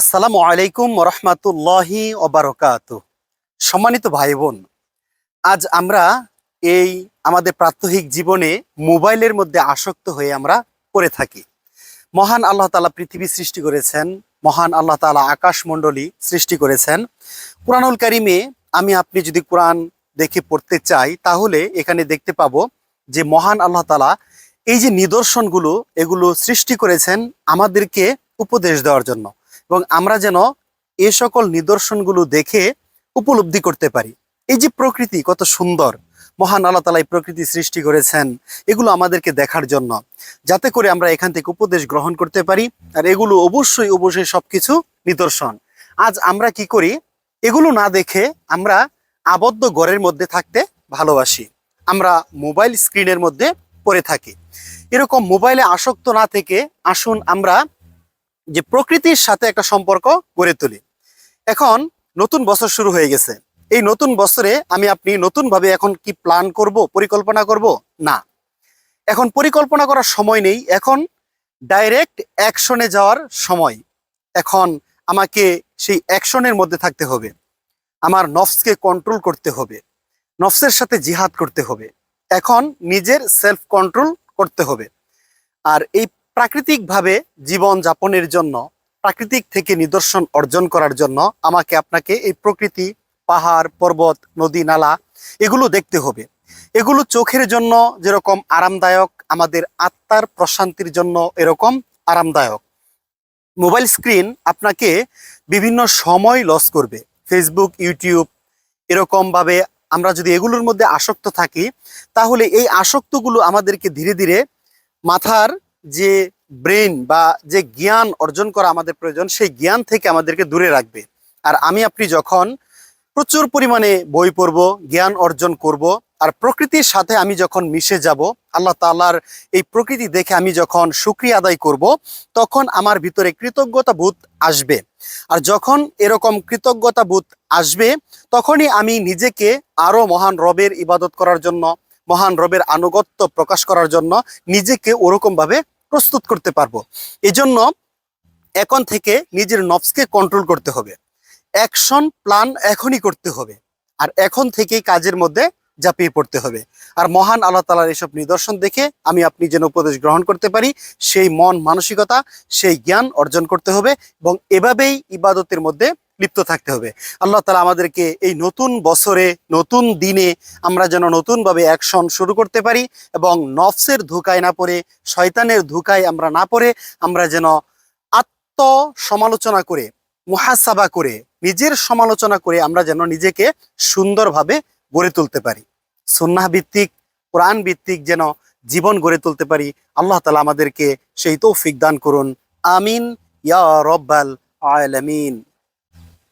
আসসালামু আলাইকুম রহমাতুল্লাহি ওবারকাত সম্মানিত ভাই বোন আজ আমরা এই আমাদের প্রাত্যহিক জীবনে মোবাইলের মধ্যে আসক্ত হয়ে আমরা পড়ে থাকি। মহান আল্লাহ তালা পৃথিবী সৃষ্টি করেছেন, মহান আল্লাহ তালা আকাশমণ্ডলী সৃষ্টি করেছেন। কোরআনুল কারিমে আমি আপনি যদি কোরআন দেখে পড়তে চাই, তাহলে এখানে দেখতে পাবো যে মহান আল্লাহ তালা এই যে নিদর্শনগুলো, এগুলো সৃষ্টি করেছেন আমাদেরকে উপদেশ দেওয়ার জন্য। এবং আমরা যেন এ সকল নিদর্শনগুলো দেখে উপলব্ধি করতে পারি। এই যে প্রকৃতি কত সুন্দর, মহান আল্লাহ তালা প্রকৃতি সৃষ্টি করেছেন, এগুলো আমাদেরকে দেখার জন্য, যাতে করে আমরা এখান থেকে উপদেশ গ্রহণ করতে পারি, আর এগুলো অবশ্যই অবশ্যই সবকিছু নিদর্শন। আজ আমরা কি করি, এগুলো না দেখে আমরা আবদ্ধ ঘরের মধ্যে থাকতে ভালোবাসি। আমরা মোবাইল স্ক্রিনের মধ্যে পড়ে থাকি। এরকম মোবাইলে আসক্ত না থেকে আসুন আমরা যে প্রকৃতির সাথে একটা সম্পর্ক গড়ে তুলি। এখন নতুন বছর শুরু হয়ে গেছে। এই নতুন বছরে আমি আপনি নতুনভাবে এখন কি প্ল্যান করব, পরিকল্পনা করব? না। এখন পরিকল্পনা করার সময় নেই। এখন ডাইরেক্ট অ্যাকশনে যাওয়ার সময়। এখন আমাকে সেই অ্যাকশনের মধ্যে থাকতে হবে। আমার নফসকে কন্ট্রোল করতে হবে। নফসের সাথে জিহাদ করতে হবে। এখন নিজের সেলফ কন্ট্রোল করতে হবে। আর এই প্রাকৃতিকভাবে জীবন যাপনের জন্য, প্রাকৃতিক থেকে নিদর্শন অর্জন করার জন্য আমাকে আপনাকে এই প্রকৃতি, পাহাড়, পর্বত, নদী, নালা এগুলো দেখতে হবে। এগুলো চোখের জন্য যেরকম আরামদায়ক, আমাদের আত্মার প্রশান্তির জন্য এরকম আরামদায়ক। মোবাইল স্ক্রিন আপনাকে বিভিন্ন সময় লস করবে। ফেসবুক, ইউটিউব এরকমভাবে আমরা যদি এগুলোর মধ্যে আসক্ত থাকি, তাহলে এই আসক্তগুলো আমাদেরকে ধীরে ধীরে মাথার যে ব্রেন বা যে জ্ঞান অর্জন করা আমাদের প্রয়োজন, সেই জ্ঞান থেকে আমাদেরকে দূরে রাখবে। আর আমি, আপনি যখন প্রচুর পরিমাণে বই পড়ব, জ্ঞান অর্জন করব, আর প্রকৃতির সাথে আমি যখন মিশে যাব, আল্লাহ তাআলার এই প্রকৃতি দেখে আমি যখন সুক্রিয়া আদায় করব, তখন আমার ভিতরে কৃতজ্ঞতা বোধ আসবে। আর যখন এরকম কৃতজ্ঞতা বোধ আসবে, তখনই আমি নিজেকে আরও মহান রবের ইবাদত করার জন্য, মহান রবের আনুগত্য প্রকাশ করার জন্য নিজেকে ওরকম ভাবে প্রস্তুত করতে পারব। এজন্য এখন থেকে নিজের নফসকে কন্ট্রোল করতে হবে। অ্যাকশন প্ল্যান এখনই করতে হবে। আর এখন থেকেই কাজের মধ্যে ঝাঁপিয়ে পড়তে হবে। আর মহান আল্লাহ তালার এসব নিদর্শন দেখে আমি আপনি যেন উপদেশ গ্রহণ করতে পারি, সেই মন মানসিকতা, সেই জ্ঞান অর্জন করতে হবে এবং এভাবেই ইবাদতের মধ্যে লিপ্ত থাকতে হবে। আল্লাহ তালা আমাদেরকে এই নতুন বছরে, নতুন দিনে আমরা যেন নতুনভাবে অ্যাকশন শুরু করতে পারি এবং নফসের ধোকায় না পড়ে, শয়তানের ধোকায় আমরা না পড়ে, আমরা যেন আত্ম সমালোচনা করে, মুহাসাবা করে, নিজের সমালোচনা করে আমরা যেন নিজেকে সুন্দরভাবে গড়ে তুলতে পারি। সুন্নাহ ভিত্তিক, কোরআন ভিত্তিক যেন জীবন গড়ে তুলতে পারি, আল্লাহ তালা আমাদেরকে সেই তৌফিক দান করুন। আমিন। ইয়া রব্বাল আলামিন।